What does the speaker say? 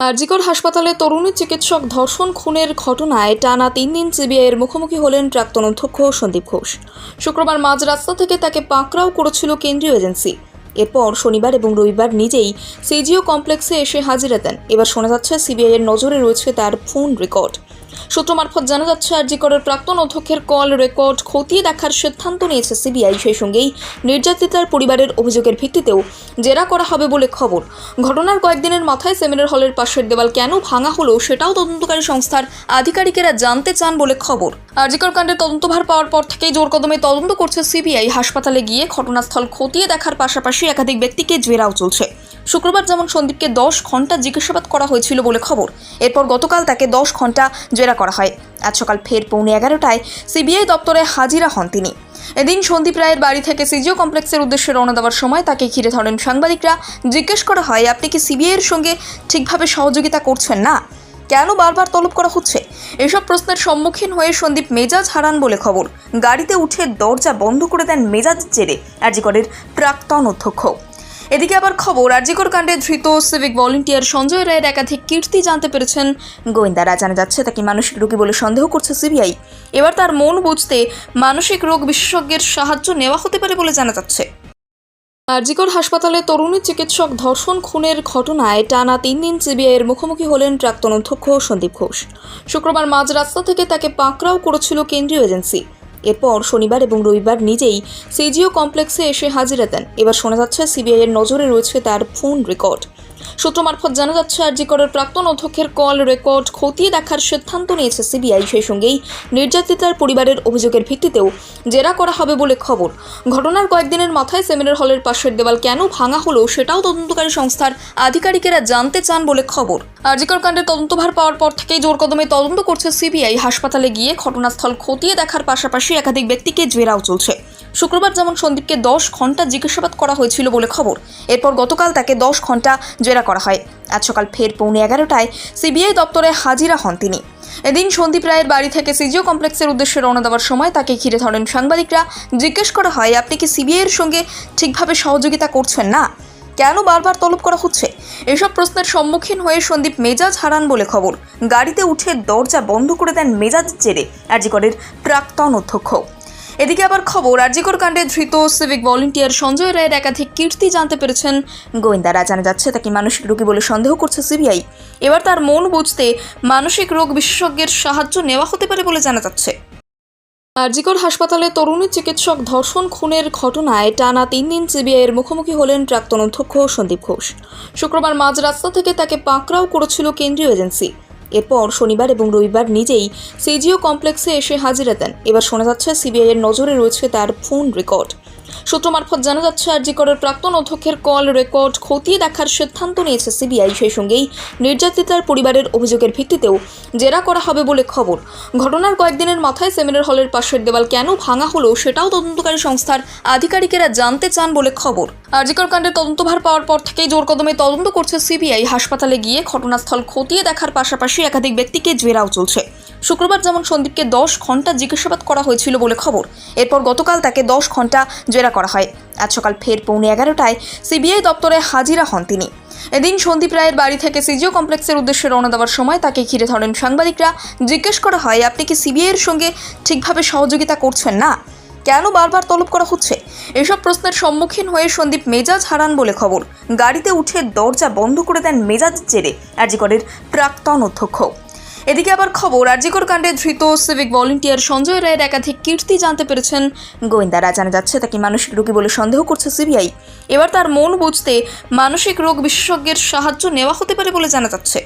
আরজিকর হাসপাতালে তরুণী চিকিৎসক ধর্ষণ খুনের ঘটনায় টানা তিন দিন সিবিআইয়ের মুখোমুখি হলেন প্রাক্তন অধ্যক্ষ সন্দীপ ঘোষ। শুক্রবার মাঝ রাস্তা থেকে তাকে পাকড়াও করেছিল কেন্দ্রীয় এজেন্সি। এরপর শনিবার এবং রবিবার নিজেই সিজিও কমপ্লেক্সে এসে হাজিরা দেন। এবার শোনা যাচ্ছে সিবিআইয়ের নজরে রয়েছে তার ফোন রেকর্ড। সূত্র মারফত জানা যাচ্ছে আরজিকরের প্রাক্তন অধ্যক্ষের কল রেকর্ড খতিয়ে দেখার সিদ্ধান্ত নিয়েছে সিবিআই। সেই সঙ্গেই নির্যাতিতার পরিবারের অভিযোগের ভিত্তিতেও জেরা করা হবে বলে খবর। ঘটনার কয়েকদিনের মাথায় সেমিনার হলের পাশের দেওয়াল কেন ভাঙা হলো সেটাও তদন্তকারী সংস্থার আধিকারিকেরা জানতে চান বলে খবর। আরজিকর কাণ্ডের তদন্তভার পাওয়ার পর থেকেই জোর কদমে তদন্ত করছে সিবিআই। হাসপাতালে গিয়ে ঘটনাস্থল খতিয়ে দেখার পাশাপাশি একাধিক ব্যক্তিকে জেরাও চলছে। শুক্রবার যেমন সন্দীপকে দশ ঘণ্টা জিজ্ঞাসাবাদ করা হয়েছিল বলে খবর, এরপর গতকাল তাকে দশ ঘণ্টা জেরা করা হয়। আজ সকাল ফের পৌনে এগারোটায় সিবিআই দপ্তরে হাজিরা হন তিনি। এদিন সন্দীপ রায়ের বাড়ি থেকে সিজিও কমপ্লেক্সের উদ্দেশ্যে রওনা দেওয়ার সময় তাকে ঘিরে ধরেন সাংবাদিকরা। জিজ্ঞেস করা হয়, আপনি কি সিবিআইয়ের সঙ্গে ঠিকভাবে সহযোগিতা করছেন না? কেন বারবার তলব করা হচ্ছে? এসব প্রশ্নের সম্মুখীন হয়ে সন্দীপ মেজাজ হারান বলে খবর। গাড়িতে উঠে দরজা বন্ধ করে দেন মেজাজ জেরে। আরজিকরের প্রাক্তন অধ্যক্ষ। এদিকে আবার খবর, আরজিকর কাণ্ডে ধৃত সিভিক ভলেন্টিয়ার সঞ্জয় রায়ের একাধিক কীর্তি জানতে পেরেছেন গোয়েন্দারা। জানা যাচ্ছে, তাকে মানসিক রোগী বলে সন্দেহ করছে সিবিআই। এবার তার মন বুঝতে মানসিক রোগ বিশেষজ্ঞের সাহায্য নেওয়া হতে পারে বলে জানা যাচ্ছে। আরজিকর হাসপাতালে তরুণী চিকিৎসক ধর্ষণ খুনের ঘটনায় টানা তিন দিন সিবিআইয়ের মুখোমুখি হলেন প্রাক্তন অধ্যক্ষ সন্দীপ ঘোষ। শুক্রবার মাঝ রাস্তা থেকে তাকে পাকড়াও করেছিল কেন্দ্রীয় এজেন্সি। এরপর শনিবার এবং রবিবার নিজেই সিজিও কমপ্লেক্সে এসে হাজিরা দেন। এবার শোনা যাচ্ছে সিবিআইয়ের নজরে রয়েছে তার ফোন রেকর্ড। সূত্র মারফত জানা যাচ্ছে আরজিকরের প্রাক্তন অধ্যক্ষের কল রেকর্ড খতিয়ে দেখার সিদ্ধান্ত নিয়েছে সিবিআই। সেই সঙ্গেই নির্যাতিতার পরিবারের অভিযোগের ভিত্তিতেও জেরা করা হবে বলে খবর। ঘটনার কয়েকদিনের মাথায় সেমিনার হলের পাশের দেওয়াল কেন ভাঙা হলো সেটাও তদন্তকারী সংস্থার আধিকারিকেরা জানতে চান বলে খবর। আরজিকর কাণ্ডের তদন্তভার পাওয়ার পর থেকেই জোর কদমে তদন্ত করছে সিবিআই। হাসপাতালে গিয়ে ঘটনাস্থল খতিয়ে দেখার পাশাপাশি একাধিক ব্যক্তিকে জেরাও চলছে। শুক্রবার যেমন সন্দীপকে দশ ঘণ্টা জিজ্ঞাসাবাদ করা হয়েছিল বলে খবর, এরপর গতকাল তাকে দশ ঘণ্টা জেরা করা হয়। আজ সকাল ফের পৌনে এগারোটায় সিবিআই দপ্তরে হাজিরা হন তিনি। এদিন সন্দীপ রায়ের বাড়ি থেকে সিজিও কমপ্লেক্সের উদ্দেশ্যে রওনা দেওয়ার সময় তাকে ঘিরে ধরেন সাংবাদিকরা। জিজ্ঞেস করা হয়, আপনি কি সিবিআইয়ের সঙ্গে ঠিকভাবে সহযোগিতা করছেন না? কেন বারবার তলব করা হচ্ছে? এসব প্রশ্নের সম্মুখীন হয়ে সন্দীপ মেজাজ হারান বলে খবর। গাড়িতে উঠে দরজা বন্ধ করে দেন মেজাজ জেরে। আরজিকরের প্রাক্তন অধ্যক্ষ। এদিকে আবার খবর, আরজিকর কাণ্ডে ধৃত সিভিক ভলেন্টিয়ার সঞ্জয় রায়ের একাধিক কীর্তি জানতে পেরেছেন গোয়েন্দারা। জানা যাচ্ছে, তাকে মানসিক রোগী বলে সন্দেহ করছে সিবিআই। এবার তার মন বুঝতে মানসিক রোগ বিশেষজ্ঞের সাহায্য নেওয়া হতে পারে বলে জানা যাচ্ছে। আরজিকর হাসপাতালে তরুণী চিকিৎসক ধর্ষণ খুনের ঘটনায় টানা তিন দিন সিবিআইয়ের মুখোমুখি হলেন প্রাক্তন অধ্যক্ষ সন্দীপ ঘোষ। শুক্রবার মাঝ রাস্তা থেকে তাকে পাকড়াও করেছিল কেন্দ্রীয় এজেন্সি। এরপর শনিবার এবং রবিবার নিজেই সিজিও কমপ্লেক্সে এসে হাজিরা দেন। এবার শোনা যাচ্ছে সিবিআইয়ের নজরে রয়েছে তার ফোন রেকর্ড। সূত্র মারফত জানা যাচ্ছে আরজিকরের প্রাক্তন অধ্যক্ষের কল রেকর্ড খতিয়ে দেখার সিদ্ধান্ত নিয়েছে সিবিআই। সেই সঙ্গেই নির্যাতিতার পরিবারের অভিযোগের ভিত্তিতেও জেরা করা হবে বলে খবর। ঘটনার কয়েকদিনের মাথায় সেমিনার হলের পাশের দেওয়াল কেন ভাঙা হলো সেটাও তদন্তকারী সংস্থার আধিকারিকেরা জানতে চান বলে খবর। আরজিকর কাণ্ডের তদন্তভার পাওয়ার পর থেকেই জোর কদমে তদন্ত করছে সিবিআই। হাসপাতালে গিয়ে ঘটনাস্থল খতিয়ে দেখার পাশাপাশি একাধিক ব্যক্তিকে জেরাও চলছে। শুক্রবার যেমন সন্দীপকে দশ ঘণ্টা জিজ্ঞাসাবাদ করা হয়েছিল বলে খবর, এরপর গতকাল তাকে দশ ঘণ্টা জেরা করা হয়। আজ সকাল ফের পৌনে এগারোটায় সিবিআই দপ্তরে হাজিরা হন তিনি। এদিন সন্দীপ রায়ের বাড়ি থেকে সিজিও কমপ্লেক্সের উদ্দেশ্যে রওনা দেওয়ার সময় তাকে ঘিরে ধরেন সাংবাদিকরা। জিজ্ঞেস করা হয়, আপনি কি সিবিআইয়ের সঙ্গে ঠিকভাবে সহযোগিতা করছেন না? কেন বারবার তলব করা হচ্ছে? এসব প্রশ্নের সম্মুখীন হয়ে সন্দীপ মেজাজ হারান বলে খবর। গাড়িতে উঠে দরজা বন্ধ করে দেন মেজাজ জেরে। আরজিকরের প্রাক্তন অধ্যক্ষ। এদিকে আবার খবর, আরজিকর কাণ্ডে ধৃত সিভিক ভলেন্টিয়ার সঞ্জয় রায়ের একাধিক কীর্তি জানতে পেরেছেন গোয়েন্দারা। জানা যাচ্ছে, তাকে মানসিক রোগী বলে সন্দেহ করছে সিবিআই। এবার তার মন বুঝতে মানসিক রোগ বিশেষজ্ঞের সাহায্য নেওয়া হতে পারে বলে জানা যাচ্ছে।